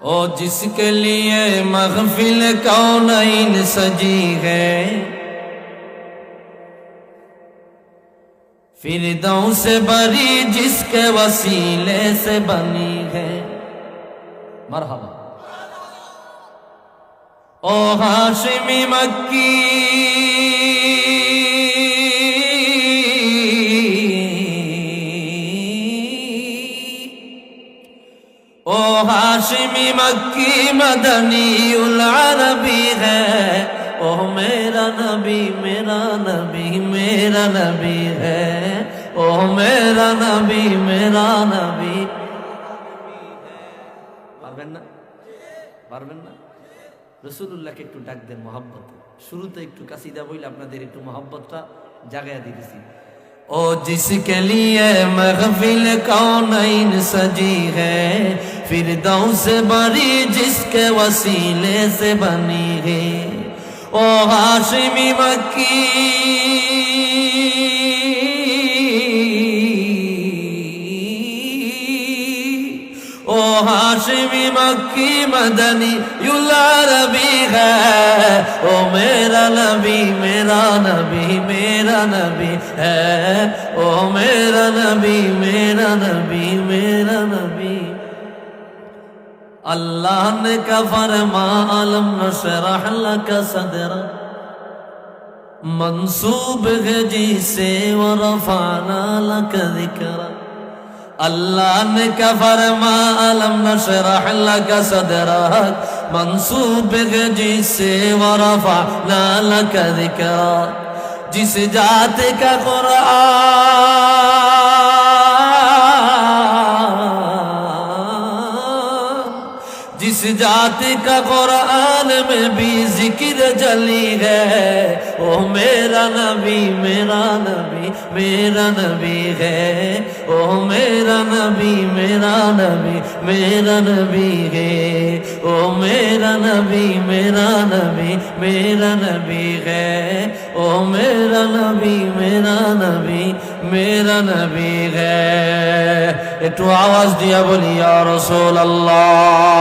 او جس کے لیے مغفل کونین سجی ہے۔ فردوں سے بری جس کے وسیلے سے بنی ہے۔ مرحبا۔ او ہاشمی مکی۔ ও হাশমি মক্কি মদনী উল আরবি হ্যাঁ ও মেরা নবী মেরা নবী মেরা নবী হ্যাঁ ও মেরা নবী মেরা নবী। পারবেন না? পারবেন না? রসুল্লাহকে একটু ডাক দেন মহাব্বত। শুরুতে একটু কাশিদা বইলে আপনাদের একটু মহাব্বতটা জাগায়া দিতেছি। ओ जिसके लिए महफिल कौनैन सजी है फिर से बड़ी जिसके वसीले से बनी है ओ हाशिमी मक्की हाशिमी मक्की मदनी युला रबी है ओ मेरा नबी मेरा नबी मेरा नबी है ओ मेरा नबी मेरा नबी मेरा नबी अल्लाह ने का फरमा अलम नशरह लक सदरा मंसूब है जी से व रफाना लक जिक्रा اللہ نے کفر ما علم نشرح لك صدرك منصوب جس سے ورفعنا لك ذکرا جس جات کا قرآن जिस जाति का कुरान में भी जिक्र जली है ओ मेरा नबी मेरा नबी मेरा नबी है ओ मेरा नबी मेरा नबी मेरा नबी है ओ मेरा नबी मेरा नबी मेरा नबी है ओ मेरा नबी मेरा नबी मेरा नबी है একটু আওয়াজ দিয়া বলি আর রাসূলুল্লাহ।